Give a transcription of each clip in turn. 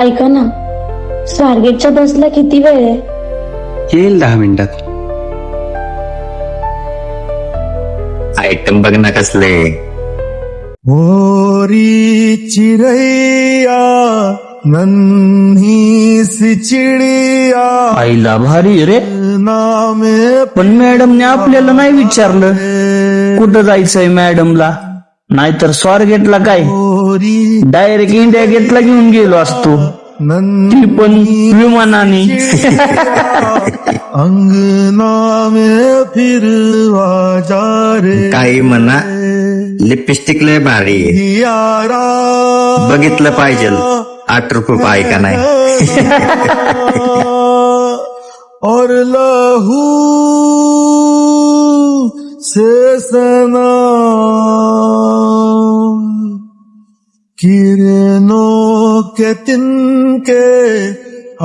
ऐका ना स्वारगेटच्या बसला किती वेळ आहे? येईल दहा मिनिटात. आयटम बघ ना कसले? मोरी चिड़ैया नन्ही सी चिड़िया आईला भारी रे. नाम पण मॅडमने आपल्याला नाही विचारलं. कुठं जायचंय मॅडमला? नाहीतर स्वारगेटला काय? मोरी डायरेक्ट इंडिया गेटला घेऊन गेलो असतो. ती पण विमानाने. अंगना में फिर जा रे काही म्हणा लिपस्टिक लय भारी बघितलं पाहिजे. आठ रुपये पाय का नाही? और लहू से सना किरणों के तिनके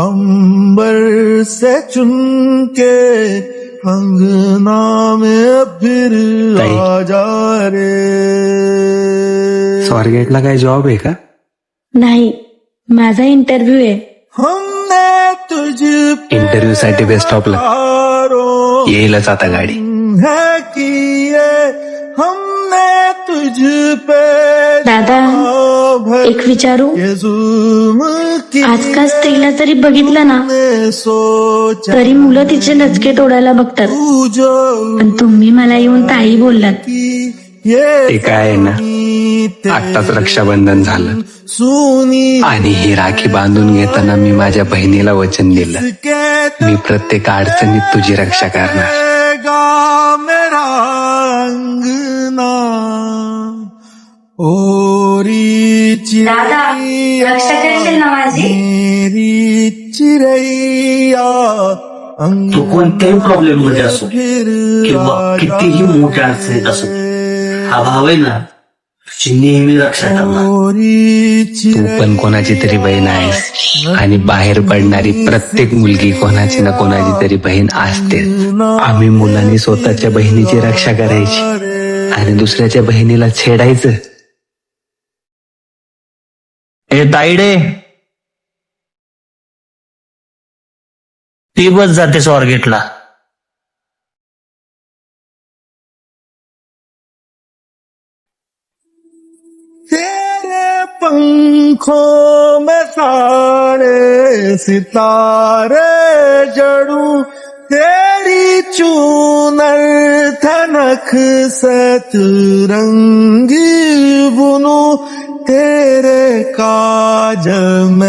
अंबर से चुनके अंगना में फिर आ जा रे। स्वारगेटला काय जॉब आहे का? नाही माझा इंटरव्ह्यू आहे. हमने तुझ पे इंटरव्ह्यू साठी बेस्ट ऑफला प्यारों येईलच आता गाडी. है किए पे दादा एक विचारू? आजकाल स्त्रीला जरी बघितलं ना तरी मुलं तिचे नचके तोडायला बघतात. पण तुम्ही मला येऊन ताई बोललात. ते काय ना? आत्ताच रक्षाबंधन झालं. सुनी आणि ही राखी बांधून घेताना मी माझ्या बहिणीला वचन दिलं. मी प्रत्येक अडचणीत तुझी रक्षा करणार. ओरी तू कोणत्याही प्रॉब्लेममध्ये असो किंवा कितीही मोठ्या अडचणीत असो हा भाव आहे ना तुझी नेहमी रक्षा करणार ओरी तू पण कोणाची तरी बहीण आहेस आणि बाहेर पडणारी प्रत्येक मुलगी कोणाची ना कोणाची तरी बहीण असते आम्ही मुलांनी स्वतःच्या बहिणीची रक्षा करायची. आणि दुसऱ्याच्या बहिणीला छेडायचं. ए ताईडे. ती बस जाते स्वारगेटला. पंखों में सारे सितारे जड़ू तेरी चूनर थनख सतरंगी बुनू तेरे काज में